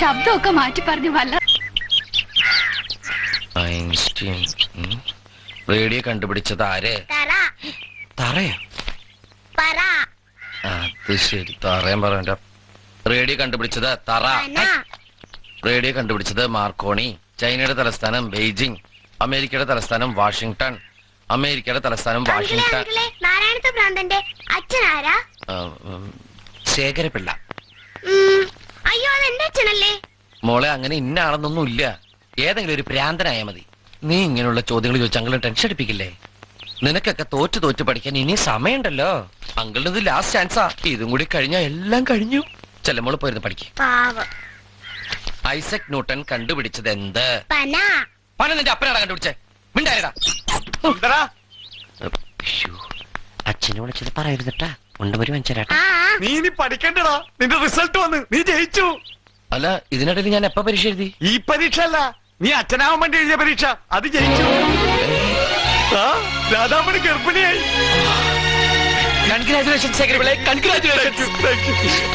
ശബ്ദമൊക്കെ മാറ്റി പറഞ്ഞു വല്ല ഐൻസ്റ്റീൻ റേഡിയോ കണ്ടുപിടിച്ചത് ആരെ? തറ. തറയോ? അത് ശരി. തറയും പറയണ്ട റേഡിയോ കണ്ടുപിടിച്ചത് തറ. റേഡിയോ കണ്ടുപിടിച്ചത് മാർക്കോണി. ചൈനയുടെ തലസ്ഥാനം ബെയ്ജിംഗ് അമേരിക്കയുടെ തലസ്ഥാനം വാഷിംഗ്ടൺ അമേരിക്കയുടെ തലസ്ഥാനം വാഷിംഗ്ടൺ നാരായണത്തെ അച്ഛനാരാ? ശേഖരപിള്ള. അത് മോളെ അങ്ങനെ ഇന്ന ആളെന്നൊന്നും ഇല്ല. ഏതെങ്കിലും ഒരു പ്രാന്തനായ മതി. നീ ഇങ്ങനെയുള്ള ചോദ്യങ്ങൾ ചോദിച്ച് അങ്കിളിനെ ടെൻഷൻ അടിപ്പിക്കില്ലേ? നിനക്കൊക്കെ തോറ്റ് തോറ്റ് പഠിക്കാൻ ഇനി സമയമുണ്ടല്ലോ. അങ്കിളിനത് ഇത് ലാസ്റ്റ് ചാൻസാ ഇതും കൂടി കഴിഞ്ഞാ എല്ലാം കഴിഞ്ഞു. ചെല്ലമോൾ പോയിരുന്നു പഠിക്കും. പാവം. ഐസക് ന്യൂട്ടൺ കണ്ടുപിടിച്ചത് എന്ത്? പന. പണ നിന്റെ അപ്പനാടാ കണ്ടുപിടിച്ചേ. മിണ്ടായടാ എന്തടാ? അച്ഛനെ വിളിച്ചത് പറയരുതട്ടാ ഉണ്ടമൊരു മനുഷ്യരാട്ടാ ആ നീ ഇനി പഠിക്കണ്ടടാ. നിന്റെ റിസൾട്ട് വന്ന്. നീ ജയിച്ചു. അല്ല ഇതിനിടയിൽ ഞാൻ എപ്പോ പരീക്ഷ എഴുതി? ഈ പരീക്ഷ അല്ല നീ അച്ഛനാവാൻ വേണ്ടി എഴുതിയ പരീക്ഷ. അത് ജയിച്ചു. ആ രാധാമണി ഗർഭിണിയായി. Congratulation secretary you.